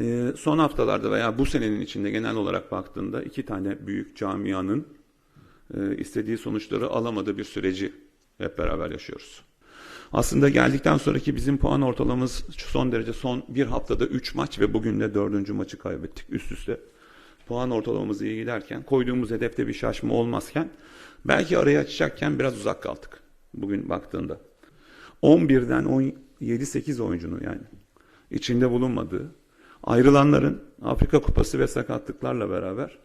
Ee, son haftalarda veya bu senenin içinde genel olarak baktığında iki tane büyük camianın e, istediği sonuçları alamadığı bir süreci hep beraber yaşıyoruz. Aslında geldikten sonraki bizim puan ortalamamız son derece son bir haftada 3 maç ve bugün de dördüncü maçı kaybettik üst üste. Puan ortalamamız iyi giderken, koyduğumuz hedefte bir şaşma olmazken, belki arayı açacakken biraz uzak kaldık bugün baktığında. 11'den 17-8 oyuncunun yani içinde bulunmadığı, ayrılanların Afrika Kupası ve sakatlıklarla beraber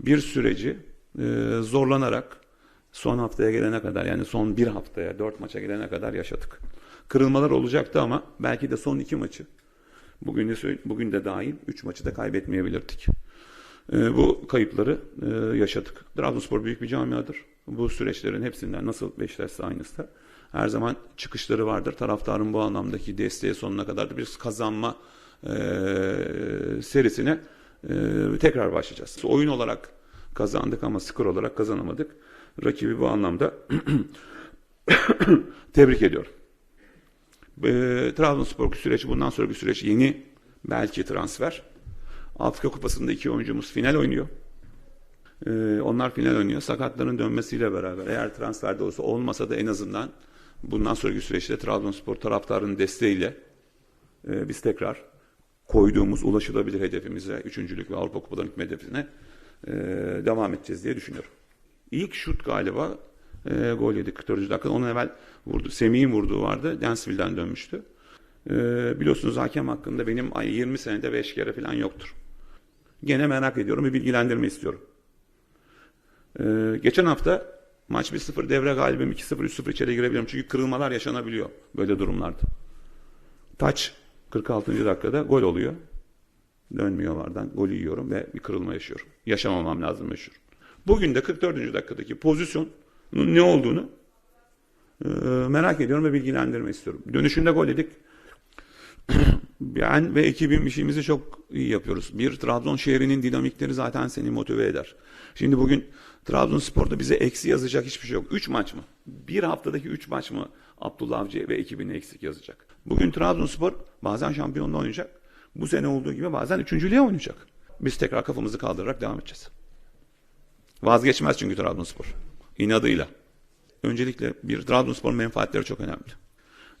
bir süreci e, zorlanarak son haftaya gelene kadar yani son bir haftaya dört maça gelene kadar yaşadık. Kırılmalar olacaktı ama belki de son iki maçı bugün de, bugün de dahil üç maçı da kaybetmeyebilirdik. E, bu kayıpları e, yaşadık. Trabzonspor büyük bir camiadır. Bu süreçlerin hepsinden nasıl Beşiktaş'ta aynısı da her zaman çıkışları vardır. Taraftarın bu anlamdaki desteği sonuna kadar da bir kazanma e, serisine e, tekrar başlayacağız. Oyun olarak kazandık ama skor olarak kazanamadık. Rakibi bu anlamda tebrik ediyorum. E, Trabzonspor süreci bundan sonraki süreç yeni belki transfer. Afrika Kupası'nda iki oyuncumuz final oynuyor. Ee, onlar final oynuyor. Sakatların dönmesiyle beraber eğer transferde olsa olmasa da en azından bundan sonraki süreçte Trabzonspor taraftarının desteğiyle e, biz tekrar koyduğumuz ulaşılabilir hedefimize, üçüncülük ve Avrupa Kupalarının hedefine e, devam edeceğiz diye düşünüyorum. İlk şut galiba e, gol yedik 44. dakikada. Onun evvel vurdu. Semih'in vurduğu vardı. Dansville'den dönmüştü. E, biliyorsunuz hakem hakkında benim ay 20 senede 5 kere falan yoktur. Gene merak ediyorum. Bir bilgilendirme istiyorum. Ee, geçen hafta maç 1-0 devre galibim 2-0 3-0 içeri girebiliyorum. Çünkü kırılmalar yaşanabiliyor böyle durumlarda. Taç 46. dakikada gol oluyor. Dönmüyor vardan. Golü yiyorum ve bir kırılma yaşıyorum. Yaşamamam lazım yaşıyorum. Bugün de 44. dakikadaki pozisyonun ne olduğunu e, merak ediyorum ve bilgilendirme istiyorum. Dönüşünde gol yedik. Ben ve ekibim işimizi çok iyi yapıyoruz. Bir, Trabzon şehrinin dinamikleri zaten seni motive eder. Şimdi bugün Trabzonspor'da bize eksi yazacak hiçbir şey yok. Üç maç mı? Bir haftadaki üç maç mı Abdullah Avcı ve ekibine eksik yazacak? Bugün Trabzonspor bazen şampiyonluğa oynayacak. Bu sene olduğu gibi bazen üçüncülüğe oynayacak. Biz tekrar kafamızı kaldırarak devam edeceğiz. Vazgeçmez çünkü Trabzonspor. İnadıyla. Öncelikle bir Trabzonspor menfaatleri çok önemli.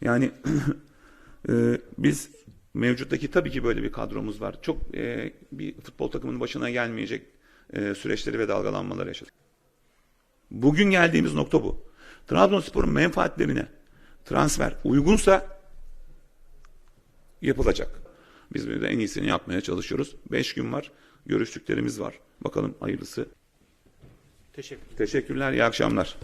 Yani Ee, biz mevcuttaki tabii ki böyle bir kadromuz var. Çok e, bir futbol takımının başına gelmeyecek e, süreçleri ve dalgalanmalar yaşadık. Bugün geldiğimiz nokta bu. Trabzonspor'un menfaatlerine transfer uygunsa yapılacak. Biz de en iyisini yapmaya çalışıyoruz. Beş gün var. Görüştüklerimiz var. Bakalım hayırlısı. Teşekkür Teşekkürler. iyi akşamlar.